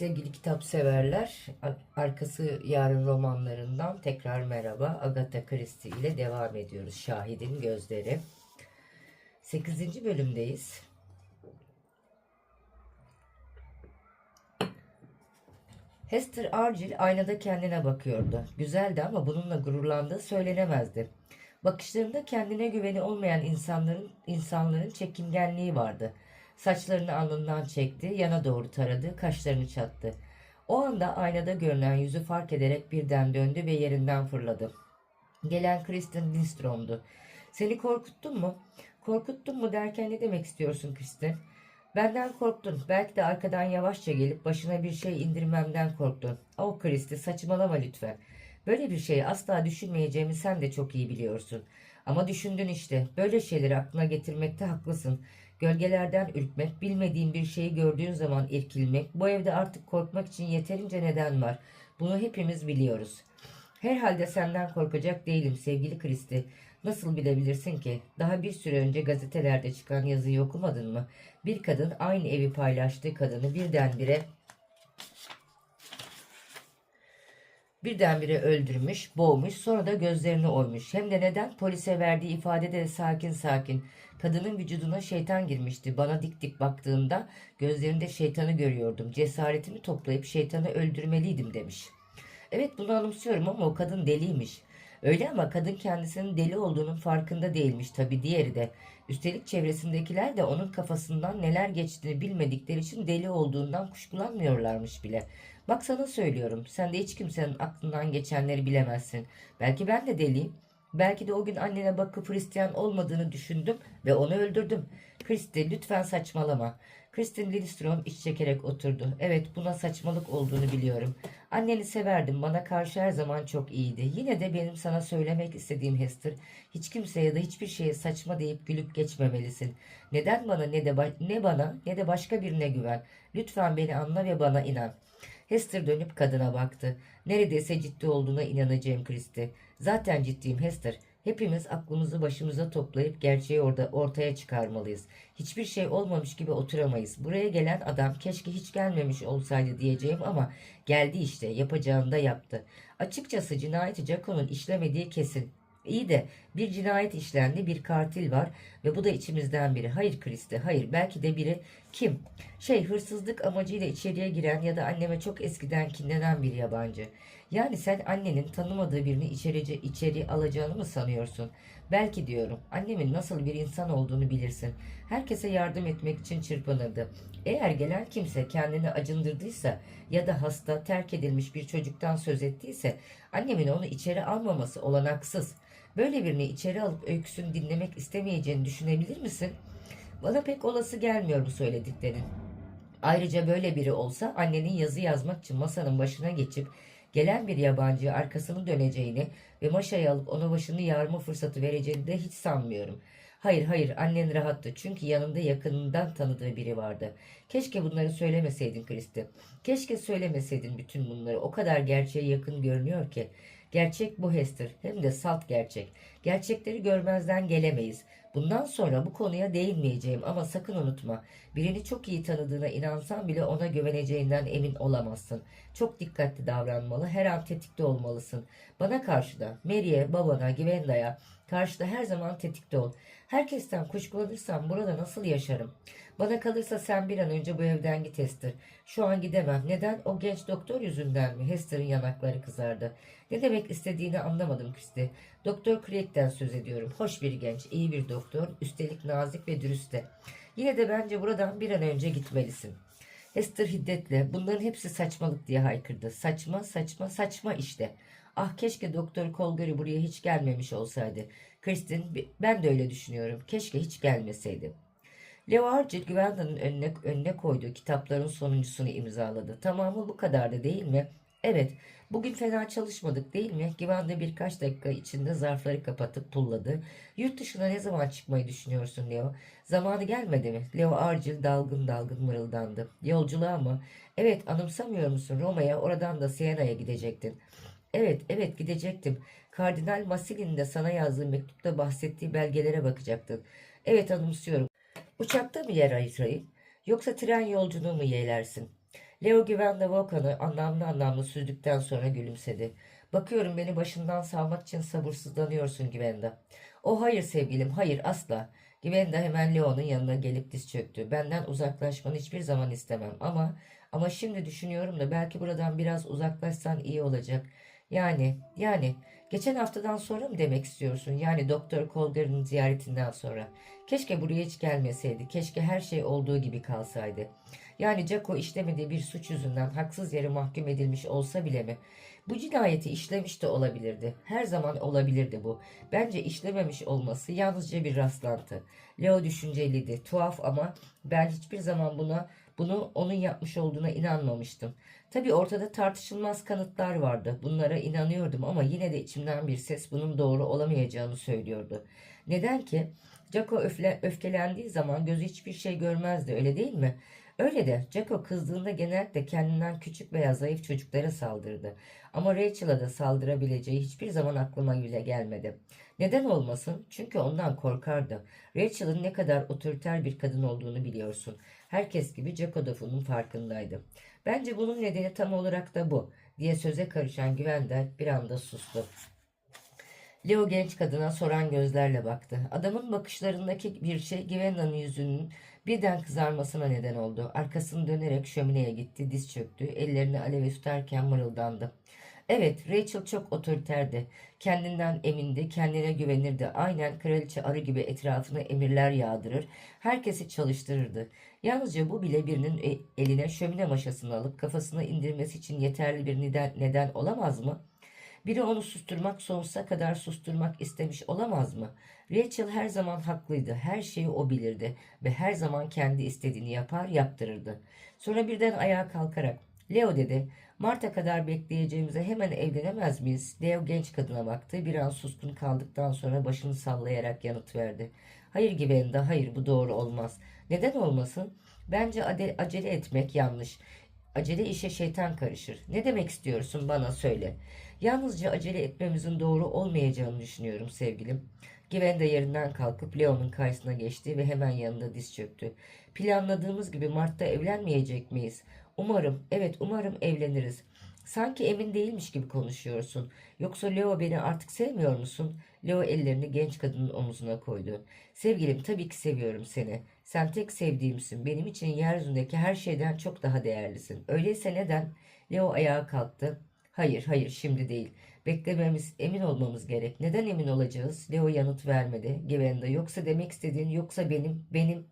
Sevgili kitap severler, arkası yarın romanlarından tekrar merhaba. Agatha Christie ile devam ediyoruz. Şahidin Gözleri. 8. bölümdeyiz. Hester Argyle aynada kendine bakıyordu. Güzeldi ama bununla gururlandığı söylenemezdi. Bakışlarında kendine güveni olmayan insanların insanların çekingenliği vardı. Saçlarını alnından çekti, yana doğru taradı, kaşlarını çattı. O anda aynada görünen yüzü fark ederek birden döndü ve yerinden fırladı. Gelen Kristen Lindstrom'du. Seni korkuttun mu? Korkuttun mu derken ne demek istiyorsun Kristen? Benden korktun. Belki de arkadan yavaşça gelip başına bir şey indirmemden korktun. O Kristi saçmalama lütfen. Böyle bir şeyi asla düşünmeyeceğimi sen de çok iyi biliyorsun. Ama düşündün işte. Böyle şeyleri aklına getirmekte haklısın. Gölgelerden ürkmek, bilmediğin bir şeyi gördüğün zaman irkilmek, bu evde artık korkmak için yeterince neden var. Bunu hepimiz biliyoruz. Herhalde senden korkacak değilim sevgili Kristi. Nasıl bilebilirsin ki? Daha bir süre önce gazetelerde çıkan yazıyı okumadın mı? Bir kadın aynı evi paylaştığı kadını birdenbire birdenbire öldürmüş, boğmuş, sonra da gözlerini oymuş. Hem de neden? Polise verdiği ifadede de sakin sakin. Kadının vücuduna şeytan girmişti. Bana dik dik baktığında gözlerinde şeytanı görüyordum. Cesaretimi toplayıp şeytanı öldürmeliydim demiş. Evet bunu anımsıyorum ama o kadın deliymiş. Öyle ama kadın kendisinin deli olduğunun farkında değilmiş tabi diğeri de. Üstelik çevresindekiler de onun kafasından neler geçtiğini bilmedikleri için deli olduğundan kuşkulanmıyorlarmış bile. Bak sana söylüyorum sen de hiç kimsenin aklından geçenleri bilemezsin. Belki ben de deliyim. Belki de o gün annene bakıp Hristiyan olmadığını düşündüm ve onu öldürdüm. Kristi lütfen saçmalama. Kristin Lindstrom iç çekerek oturdu. Evet buna saçmalık olduğunu biliyorum. Anneni severdim. Bana karşı her zaman çok iyiydi. Yine de benim sana söylemek istediğim Hester. Hiç kimse ya da hiçbir şeye saçma deyip gülüp geçmemelisin. Neden bana ne de ne bana ne de başka birine güven. Lütfen beni anla ve bana inan. Hester dönüp kadına baktı. Neredeyse ciddi olduğuna inanacağım Kristi. Zaten ciddiyim Hester. Hepimiz aklımızı başımıza toplayıp gerçeği orada ortaya çıkarmalıyız. Hiçbir şey olmamış gibi oturamayız. Buraya gelen adam keşke hiç gelmemiş olsaydı diyeceğim ama geldi işte yapacağını da yaptı. Açıkçası cinayeti Jaco'nun işlemediği kesin. İyi de bir cinayet işlendi, bir katil var ve bu da içimizden biri. Hayır Kristi, hayır. Belki de biri kim? Şey, hırsızlık amacıyla içeriye giren ya da anneme çok eskiden kinlenen bir yabancı. Yani sen annenin tanımadığı birini içerici, içeri alacağını mı sanıyorsun? Belki diyorum. Annemin nasıl bir insan olduğunu bilirsin. Herkese yardım etmek için çırpınırdı. Eğer gelen kimse kendini acındırdıysa ya da hasta, terk edilmiş bir çocuktan söz ettiyse annemin onu içeri almaması olanaksız. Böyle birini içeri alıp öyküsünü dinlemek istemeyeceğini düşünebilir misin? Bana pek olası gelmiyor bu söylediklerin. Ayrıca böyle biri olsa annenin yazı yazmak için masanın başına geçip gelen bir yabancıya arkasını döneceğini ve maşayı alıp ona başını yarma fırsatı vereceğini de hiç sanmıyorum. Hayır hayır annen rahattı çünkü yanında yakınından tanıdığı biri vardı. Keşke bunları söylemeseydin Kristi. Keşke söylemeseydin bütün bunları. O kadar gerçeğe yakın görünüyor ki. Gerçek bu Hester. Hem de salt gerçek. Gerçekleri görmezden gelemeyiz. Bundan sonra bu konuya değinmeyeceğim ama sakın unutma. Birini çok iyi tanıdığına inansan bile ona güveneceğinden emin olamazsın. Çok dikkatli davranmalı, her an tetikte olmalısın. Bana karşı da, Mary'e, babana, Gwenda'ya karşı da her zaman tetikte ol. Herkesten kuşkulanırsam burada nasıl yaşarım? Bana kalırsa sen bir an önce bu evden git Hester. Şu an gidemem. Neden? O genç doktor yüzünden mi? Hester'ın yanakları kızardı. Ne demek istediğini anlamadım Christy. Doktor Craig'den söz ediyorum. Hoş bir genç, iyi bir doktor, üstelik nazik ve dürüst de. Yine de bence buradan bir an önce gitmelisin. Hester hiddetle bunların hepsi saçmalık diye haykırdı. Saçma, saçma, saçma işte. Ah keşke Doktor Colgary buraya hiç gelmemiş olsaydı. Kristin ben de öyle düşünüyorum. Keşke hiç gelmeseydi. Leo Archie Gwenda'nın önüne, önüne koyduğu kitapların sonuncusunu imzaladı. Tamamı bu kadardı değil mi? Evet. Bugün fena çalışmadık değil mi? Gwenda birkaç dakika içinde zarfları kapatıp pulladı. Yurt dışına ne zaman çıkmayı düşünüyorsun Leo? Zamanı gelmedi mi? Leo Archie dalgın dalgın mırıldandı. Yolculuğa mı? Evet anımsamıyor musun? Roma'ya oradan da Siena'ya gidecektin. Evet, evet gidecektim. Kardinal Massili'nin de sana yazdığı mektupta bahsettiği belgelere bakacaktın. Evet anımsıyorum. Uçakta mı yer ayırayım? Yoksa tren yolculuğu mu yeğlersin? Leo Güven de Volkan'ı anlamlı anlamlı süzdükten sonra gülümsedi. Bakıyorum beni başından savmak için sabırsızlanıyorsun Güvenda. O hayır sevgilim, hayır asla. Güvenda hemen Leo'nun yanına gelip diz çöktü. Benden uzaklaşmanı hiçbir zaman istemem ama ama şimdi düşünüyorum da belki buradan biraz uzaklaşsan iyi olacak. Yani yani geçen haftadan sonra mı demek istiyorsun? Yani Doktor Colgar'ın ziyaretinden sonra. Keşke buraya hiç gelmeseydi. Keşke her şey olduğu gibi kalsaydı. Yani Jaco işlemediği bir suç yüzünden haksız yere mahkum edilmiş olsa bile mi? Bu cinayeti işlemiş de olabilirdi. Her zaman olabilirdi bu. Bence işlememiş olması yalnızca bir rastlantı. Leo düşünceliydi. Tuhaf ama ben hiçbir zaman buna bunu onun yapmış olduğuna inanmamıştım. Tabii ortada tartışılmaz kanıtlar vardı. Bunlara inanıyordum ama yine de içimden bir ses bunun doğru olamayacağını söylüyordu. Neden ki? Jaco öfle, öfkelendiği zaman gözü hiçbir şey görmezdi öyle değil mi? Öyle de Jaco kızdığında genellikle kendinden küçük veya zayıf çocuklara saldırdı. Ama Rachel'a da saldırabileceği hiçbir zaman aklıma bile gelmedi. Neden olmasın? Çünkü ondan korkardı. Rachel'ın ne kadar otoriter bir kadın olduğunu biliyorsun. Herkes gibi bunun farkındaydı. Bence bunun nedeni tam olarak da bu diye söze karışan Güvender bir anda sustu. Leo genç kadına soran gözlerle baktı. Adamın bakışlarındaki bir şey Givenda'nın yüzünün birden kızarmasına neden oldu. Arkasını dönerek şömineye gitti, diz çöktü, ellerini aleve tutarken mırıldandı. Evet, Rachel çok otoriterdi. Kendinden emindi, kendine güvenirdi. Aynen kraliçe arı gibi etrafına emirler yağdırır, herkesi çalıştırırdı. Yalnızca bu bile birinin e- eline şömine maşasını alıp kafasına indirmesi için yeterli bir neden, neden olamaz mı? Biri onu susturmak sonsuza kadar susturmak istemiş olamaz mı? Rachel her zaman haklıydı. Her şeyi o bilirdi ve her zaman kendi istediğini yapar yaptırırdı. Sonra birden ayağa kalkarak Leo dedi. Mart'a kadar bekleyeceğimize hemen evlenemez miyiz? Leo genç kadına baktı. Bir an suskun kaldıktan sonra başını sallayarak yanıt verdi. Hayır Givenda, hayır bu doğru olmaz. Neden olmasın? Bence acele etmek yanlış. Acele işe şeytan karışır. Ne demek istiyorsun bana söyle. Yalnızca acele etmemizin doğru olmayacağını düşünüyorum sevgilim. Given de yerinden kalkıp Leo'nun karşısına geçti ve hemen yanında diz çöktü. Planladığımız gibi Mart'ta evlenmeyecek miyiz? Umarım, evet umarım evleniriz. Sanki emin değilmiş gibi konuşuyorsun. Yoksa Leo beni artık sevmiyor musun? Leo ellerini genç kadının omuzuna koydu. Sevgilim tabii ki seviyorum seni. Sen tek sevdiğimsin. Benim için yeryüzündeki her şeyden çok daha değerlisin. Öyleyse neden? Leo ayağa kalktı. Hayır, hayır şimdi değil. Beklememiz, emin olmamız gerek. Neden emin olacağız? Leo yanıt vermedi. Givenda yoksa demek istediğin yoksa benim, benim...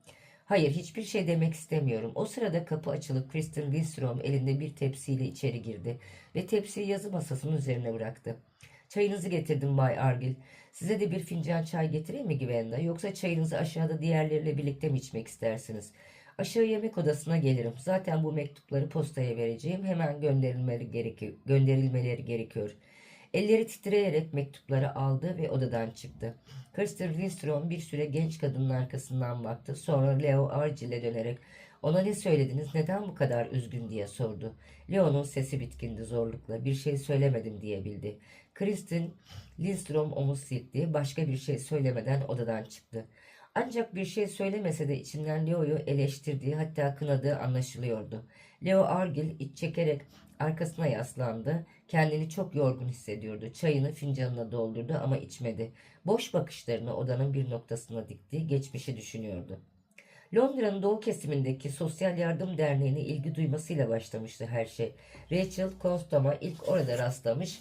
Hayır hiçbir şey demek istemiyorum. O sırada kapı açılıp Kristen Lindstrom elinde bir tepsiyle içeri girdi ve tepsiyi yazı masasının üzerine bıraktı. Çayınızı getirdim Bay Argil. Size de bir fincan çay getireyim mi Givenda? Yoksa çayınızı aşağıda diğerleriyle birlikte mi içmek istersiniz? Aşağı yemek odasına gelirim. Zaten bu mektupları postaya vereceğim. Hemen gönderilmeleri gerekiyor. Gönderilmeleri gerekiyor. Elleri titreyerek mektupları aldı ve odadan çıktı. Kirsten Lindstrom bir süre genç kadının arkasından baktı. Sonra Leo Argil'e dönerek ona ne söylediniz neden bu kadar üzgün diye sordu. Leo'nun sesi bitkindi zorlukla. Bir şey söylemedim diyebildi. Kristen Lindstrom omuz silkti. Başka bir şey söylemeden odadan çıktı. Ancak bir şey söylemese de içinden Leo'yu eleştirdiği hatta kınadığı anlaşılıyordu. Leo Argil iç çekerek arkasına yaslandı. Kendini çok yorgun hissediyordu. Çayını fincanına doldurdu ama içmedi. Boş bakışlarını odanın bir noktasına dikti. Geçmişi düşünüyordu. Londra'nın doğu kesimindeki Sosyal Yardım Derneği'ne ilgi duymasıyla başlamıştı her şey. Rachel Constam'a ilk orada rastlamış.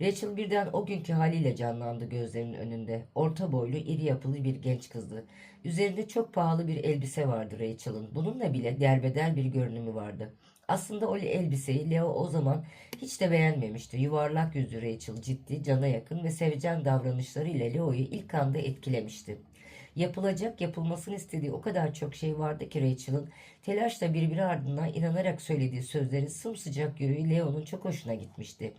Rachel birden o günkü haliyle canlandı gözlerinin önünde. Orta boylu, iri yapılı bir genç kızdı. Üzerinde çok pahalı bir elbise vardı Rachel'ın. Bununla bile derbeder bir görünümü vardı. Aslında o elbiseyi Leo o zaman hiç de beğenmemişti. Yuvarlak yüzlü Rachel ciddi, cana yakın ve sevecen davranışlarıyla Leo'yu ilk anda etkilemişti. Yapılacak, yapılmasını istediği o kadar çok şey vardı ki Rachel'ın telaşla birbiri ardından inanarak söylediği sözlerin sımsıcak yürüyü Leo'nun çok hoşuna gitmişti.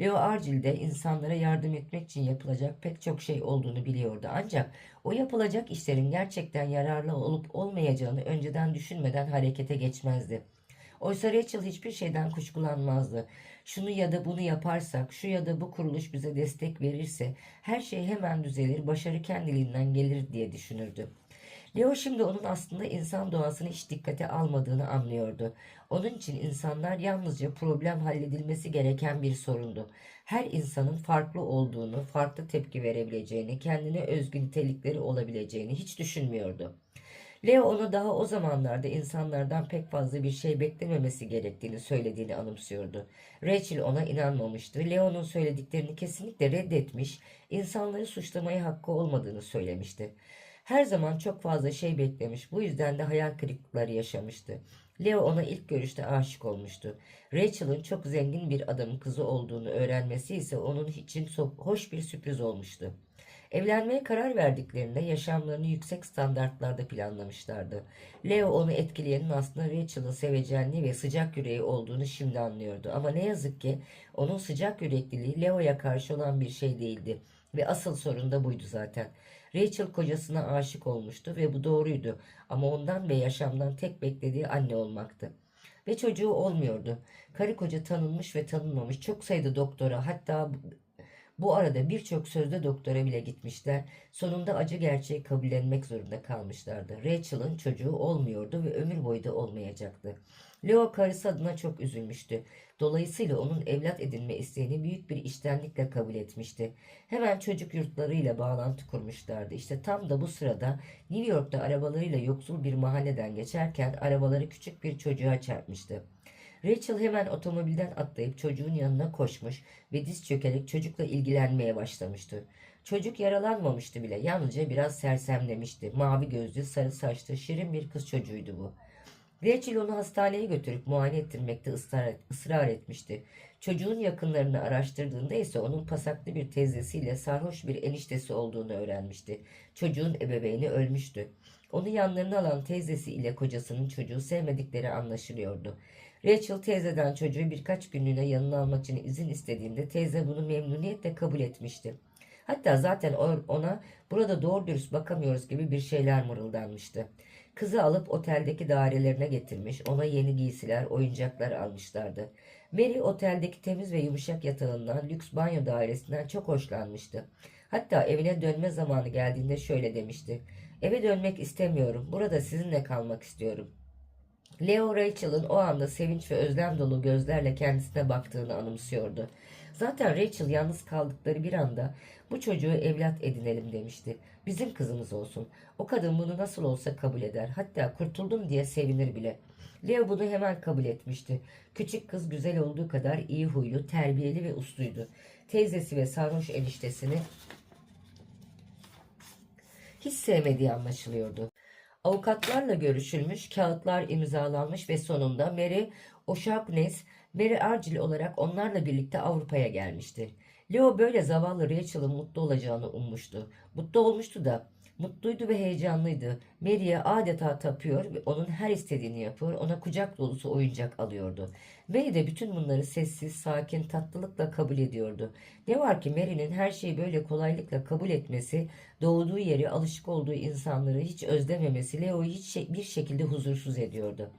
Leo Argil'de insanlara yardım etmek için yapılacak pek çok şey olduğunu biliyordu. Ancak o yapılacak işlerin gerçekten yararlı olup olmayacağını önceden düşünmeden harekete geçmezdi. Oysa Rachel hiçbir şeyden kuşkulanmazdı. Şunu ya da bunu yaparsak, şu ya da bu kuruluş bize destek verirse her şey hemen düzelir, başarı kendiliğinden gelir diye düşünürdü. Leo şimdi onun aslında insan doğasını hiç dikkate almadığını anlıyordu. Onun için insanlar yalnızca problem halledilmesi gereken bir sorundu. Her insanın farklı olduğunu, farklı tepki verebileceğini, kendine özgü nitelikleri olabileceğini hiç düşünmüyordu. Leo ona daha o zamanlarda insanlardan pek fazla bir şey beklememesi gerektiğini söylediğini anımsıyordu. Rachel ona inanmamıştı. Leo'nun söylediklerini kesinlikle reddetmiş, insanları suçlamaya hakkı olmadığını söylemişti. Her zaman çok fazla şey beklemiş, bu yüzden de hayal kırıklıkları yaşamıştı. Leo ona ilk görüşte aşık olmuştu. Rachel'ın çok zengin bir adamın kızı olduğunu öğrenmesi ise onun için hoş bir sürpriz olmuştu. Evlenmeye karar verdiklerinde yaşamlarını yüksek standartlarda planlamışlardı. Leo onu etkileyenin aslında Rachel'ın sevecenliği ve sıcak yüreği olduğunu şimdi anlıyordu. Ama ne yazık ki onun sıcak yürekliliği Leo'ya karşı olan bir şey değildi. Ve asıl sorun da buydu zaten. Rachel kocasına aşık olmuştu ve bu doğruydu. Ama ondan ve yaşamdan tek beklediği anne olmaktı. Ve çocuğu olmuyordu. Karı koca tanınmış ve tanınmamış çok sayıda doktora hatta bu arada birçok sözde doktora bile gitmişler. Sonunda acı gerçeği kabullenmek zorunda kalmışlardı. Rachel'ın çocuğu olmuyordu ve ömür boyu da olmayacaktı. Leo karısı adına çok üzülmüştü. Dolayısıyla onun evlat edinme isteğini büyük bir iştenlikle kabul etmişti. Hemen çocuk yurtlarıyla bağlantı kurmuşlardı. İşte tam da bu sırada New York'ta arabalarıyla yoksul bir mahalleden geçerken arabaları küçük bir çocuğa çarpmıştı. Rachel hemen otomobilden atlayıp çocuğun yanına koşmuş ve diz çökerek çocukla ilgilenmeye başlamıştı. Çocuk yaralanmamıştı bile. Yalnızca biraz sersemlemişti. Mavi gözlü, sarı saçlı, şirin bir kız çocuğuydu bu. Rachel onu hastaneye götürüp muayene ettirmekte ısrar, ısrar etmişti. Çocuğun yakınlarını araştırdığında ise onun pasaklı bir teyzesiyle sarhoş bir eniştesi olduğunu öğrenmişti. Çocuğun ebeveyni ölmüştü. Onu yanlarına alan teyzesi ile kocasının çocuğu sevmedikleri anlaşılıyordu. Rachel teyzeden çocuğu birkaç günlüğüne yanına almak için izin istediğinde teyze bunu memnuniyetle kabul etmişti. Hatta zaten ona burada doğru dürüst bakamıyoruz gibi bir şeyler mırıldanmıştı. Kızı alıp oteldeki dairelerine getirmiş, ona yeni giysiler, oyuncaklar almışlardı. Mary oteldeki temiz ve yumuşak yatağından, lüks banyo dairesinden çok hoşlanmıştı. Hatta evine dönme zamanı geldiğinde şöyle demişti. Eve dönmek istemiyorum, burada sizinle kalmak istiyorum. Leo Rachel'ın o anda sevinç ve özlem dolu gözlerle kendisine baktığını anımsıyordu. Zaten Rachel yalnız kaldıkları bir anda bu çocuğu evlat edinelim demişti. Bizim kızımız olsun. O kadın bunu nasıl olsa kabul eder. Hatta kurtuldum diye sevinir bile. Leo bunu hemen kabul etmişti. Küçük kız güzel olduğu kadar iyi huylu, terbiyeli ve usluydu. Teyzesi ve sarhoş eniştesini hiç sevmediği anlaşılıyordu. Avukatlarla görüşülmüş, kağıtlar imzalanmış ve sonunda Mary O'Shaughnessy, Mary Argyle olarak onlarla birlikte Avrupa'ya gelmişti. Leo böyle zavallı Rachel'ın mutlu olacağını ummuştu. Mutlu olmuştu da mutluydu ve heyecanlıydı. Mary'e adeta tapıyor ve onun her istediğini yapıyor, ona kucak dolusu oyuncak alıyordu. Mary de bütün bunları sessiz, sakin, tatlılıkla kabul ediyordu. Ne var ki Mary'nin her şeyi böyle kolaylıkla kabul etmesi, doğduğu yeri, alışık olduğu insanları hiç özlememesi Leo'yu hiç şey, bir şekilde huzursuz ediyordu.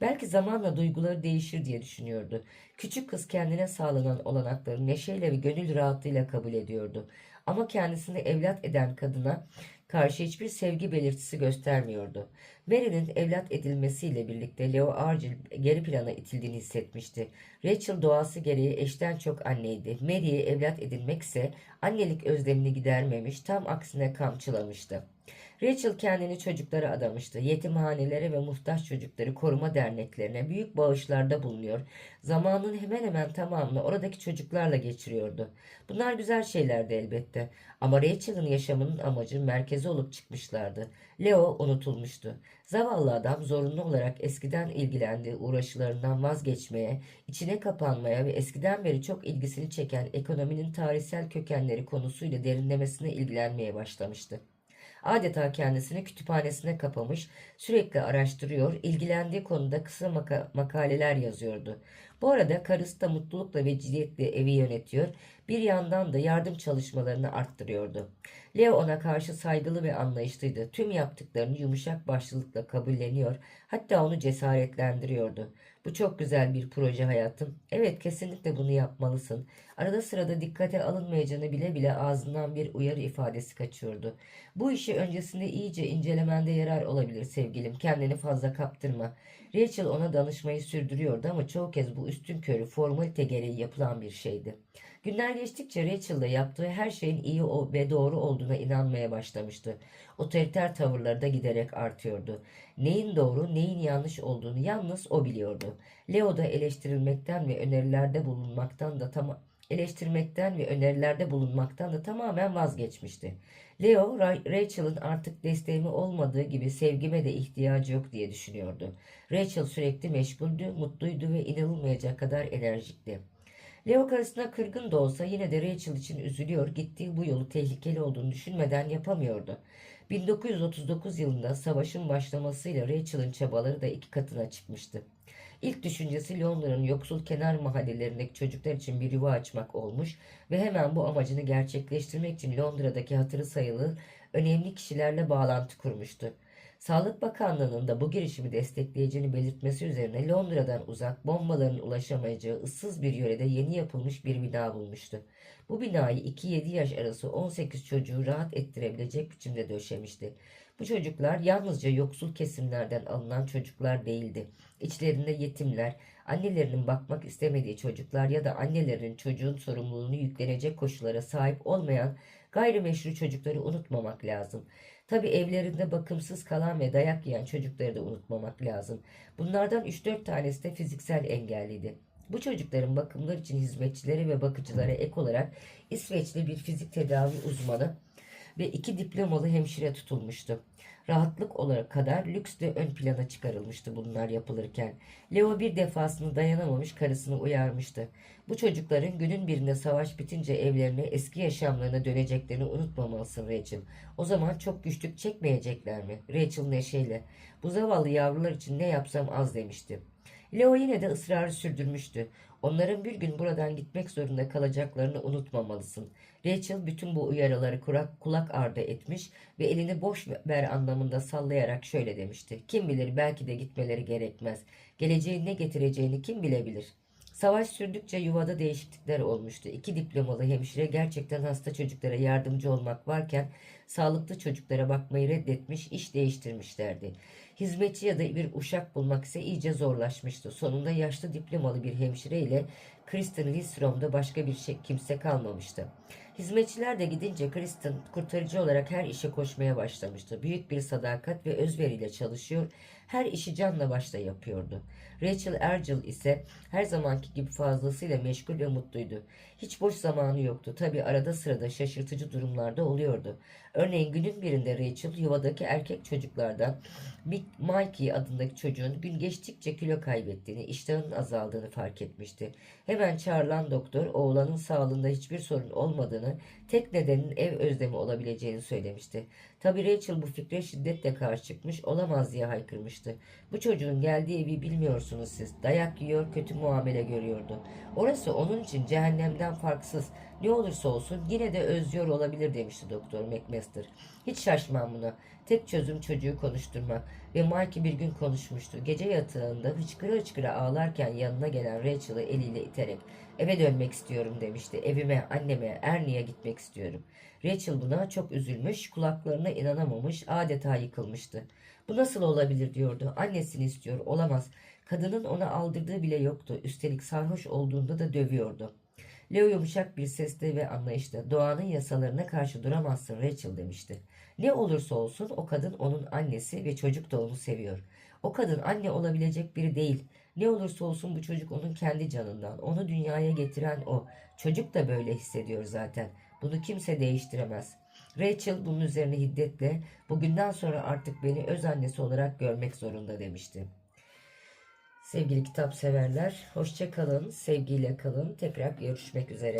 Belki zamanla duyguları değişir diye düşünüyordu. Küçük kız kendine sağlanan olanakları neşeyle ve gönül rahatlığıyla kabul ediyordu. Ama kendisini evlat eden kadına karşı hiçbir sevgi belirtisi göstermiyordu. Mary'nin evlat edilmesiyle birlikte Leo Argyle geri plana itildiğini hissetmişti. Rachel doğası gereği eşten çok anneydi. Mary'e evlat edilmekse annelik özlemini gidermemiş, tam aksine kamçılamıştı. Rachel kendini çocuklara adamıştı. Yetimhanelere ve muhtaç çocukları koruma derneklerine büyük bağışlarda bulunuyor. Zamanın hemen hemen tamamını oradaki çocuklarla geçiriyordu. Bunlar güzel şeylerdi elbette. Ama Rachel'ın yaşamının amacı merkezi olup çıkmışlardı. Leo unutulmuştu. Zavallı adam zorunlu olarak eskiden ilgilendiği uğraşılarından vazgeçmeye, içine kapanmaya ve eskiden beri çok ilgisini çeken ekonominin tarihsel kökenleri konusuyla derinlemesine ilgilenmeye başlamıştı. Adeta kendisini kütüphanesine kapamış, sürekli araştırıyor, ilgilendiği konuda kısa maka makaleler yazıyordu. Bu arada karısı da mutlulukla ve ciddiyetle evi yönetiyor, bir yandan da yardım çalışmalarını arttırıyordu. Leo ona karşı saygılı ve anlayışlıydı. Tüm yaptıklarını yumuşak başlılıkla kabulleniyor, hatta onu cesaretlendiriyordu. Bu çok güzel bir proje hayatım. Evet kesinlikle bunu yapmalısın. Arada sırada dikkate alınmayacağını bile bile ağzından bir uyarı ifadesi kaçıyordu. Bu işi öncesinde iyice incelemende yarar olabilir sevgilim. Kendini fazla kaptırma. Rachel ona danışmayı sürdürüyordu ama çoğu kez bu üstün körü formalite gereği yapılan bir şeydi. Günler geçtikçe Rachel da yaptığı her şeyin iyi ve doğru olduğuna inanmaya başlamıştı. Otoriter tavırları da giderek artıyordu. Neyin doğru, neyin yanlış olduğunu yalnız o biliyordu. Leo da eleştirilmekten ve önerilerde bulunmaktan da tam eleştirmekten ve önerilerde bulunmaktan da tamamen vazgeçmişti. Leo, Ra- Rachel'ın artık desteğimi olmadığı gibi sevgime de ihtiyacı yok diye düşünüyordu. Rachel sürekli meşguldü, mutluydu ve inanılmayacak kadar enerjikti. Leo karısına kırgın da olsa yine de Rachel için üzülüyor, gittiği bu yolu tehlikeli olduğunu düşünmeden yapamıyordu. 1939 yılında savaşın başlamasıyla Rachel'ın çabaları da iki katına çıkmıştı. İlk düşüncesi Londra'nın yoksul kenar mahallelerindeki çocuklar için bir yuva açmak olmuş ve hemen bu amacını gerçekleştirmek için Londra'daki hatırı sayılı önemli kişilerle bağlantı kurmuştu. Sağlık Bakanlığı'nın da bu girişimi destekleyeceğini belirtmesi üzerine Londra'dan uzak bombaların ulaşamayacağı ıssız bir yörede yeni yapılmış bir bina bulmuştu. Bu binayı 2-7 yaş arası 18 çocuğu rahat ettirebilecek biçimde döşemişti. Bu çocuklar yalnızca yoksul kesimlerden alınan çocuklar değildi. İçlerinde yetimler, annelerinin bakmak istemediği çocuklar ya da annelerinin çocuğun sorumluluğunu yüklenecek koşullara sahip olmayan gayrimeşru çocukları unutmamak lazım. Tabi evlerinde bakımsız kalan ve dayak yiyen çocukları da unutmamak lazım. Bunlardan 3-4 tanesi de fiziksel engelliydi. Bu çocukların bakımları için hizmetçilere ve bakıcılara ek olarak İsveçli bir fizik tedavi uzmanı ve iki diplomalı hemşire tutulmuştu. Rahatlık olarak kadar lüks de ön plana çıkarılmıştı bunlar yapılırken. Leo bir defasını dayanamamış karısını uyarmıştı. Bu çocukların günün birinde savaş bitince evlerine eski yaşamlarına döneceklerini unutmamalısın Rachel. O zaman çok güçlük çekmeyecekler mi? Rachel neşeyle. Bu zavallı yavrular için ne yapsam az demişti. Leo yine de ısrarı sürdürmüştü. Onların bir gün buradan gitmek zorunda kalacaklarını unutmamalısın. Rachel bütün bu uyarıları kurak, kulak ardı etmiş ve elini boş ver anlamında sallayarak şöyle demişti. Kim bilir belki de gitmeleri gerekmez. Geleceğin ne getireceğini kim bilebilir? Savaş sürdükçe yuvada değişiklikler olmuştu. İki diplomalı hemşire gerçekten hasta çocuklara yardımcı olmak varken sağlıklı çocuklara bakmayı reddetmiş, iş değiştirmişlerdi. Hizmetçi ya da bir uşak bulmak ise iyice zorlaşmıştı. Sonunda yaşlı diplomalı bir hemşire ile Kristen Lindstrom'da başka bir şey, kimse kalmamıştı. Hizmetçiler de gidince Kristen kurtarıcı olarak her işe koşmaya başlamıştı. Büyük bir sadakat ve özveriyle çalışıyor, her işi canla başla yapıyordu. Rachel Ergel ise her zamanki gibi fazlasıyla meşgul ve mutluydu. Hiç boş zamanı yoktu. Tabi arada sırada şaşırtıcı durumlarda oluyordu. Örneğin günün birinde Rachel yuvadaki erkek çocuklardan Mikey adındaki çocuğun gün geçtikçe kilo kaybettiğini, iştahının azaldığını fark etmişti. Hemen çağrılan doktor oğlanın sağlığında hiçbir sorun olmadığını, tek nedenin ev özlemi olabileceğini söylemişti. Tabi Rachel bu fikre şiddetle karşı çıkmış, olamaz diye haykırmıştı. Bu çocuğun geldiği evi bilmiyorsunuz siz. Dayak yiyor, kötü muamele görüyordu. Orası onun için cehennemden farksız. Ne olursa olsun yine de özlüyor olabilir demişti Doktor McMaster. Hiç şaşmam buna. Tek çözüm çocuğu konuşturmak. Ve Mikey bir gün konuşmuştu. Gece yatağında hıçkıra hıçkıra ağlarken yanına gelen Rachel'ı eliyle iterek eve dönmek istiyorum demişti. Evime, anneme, Ernie'ye gitmek istiyorum. Rachel buna çok üzülmüş, kulaklarına inanamamış, adeta yıkılmıştı. Bu nasıl olabilir diyordu. Annesini istiyor, olamaz. Kadının ona aldırdığı bile yoktu. Üstelik sarhoş olduğunda da dövüyordu. Leo yumuşak bir sesle ve anlayışla doğanın yasalarına karşı duramazsın Rachel demişti. Ne olursa olsun o kadın onun annesi ve çocuk da onu seviyor. O kadın anne olabilecek biri değil. Ne olursa olsun bu çocuk onun kendi canından. Onu dünyaya getiren o. Çocuk da böyle hissediyor zaten. Bunu kimse değiştiremez. Rachel bunun üzerine hiddetle bugünden sonra artık beni öz annesi olarak görmek zorunda demişti. Sevgili kitap severler, hoşça kalın, sevgiyle kalın. Tekrar görüşmek üzere.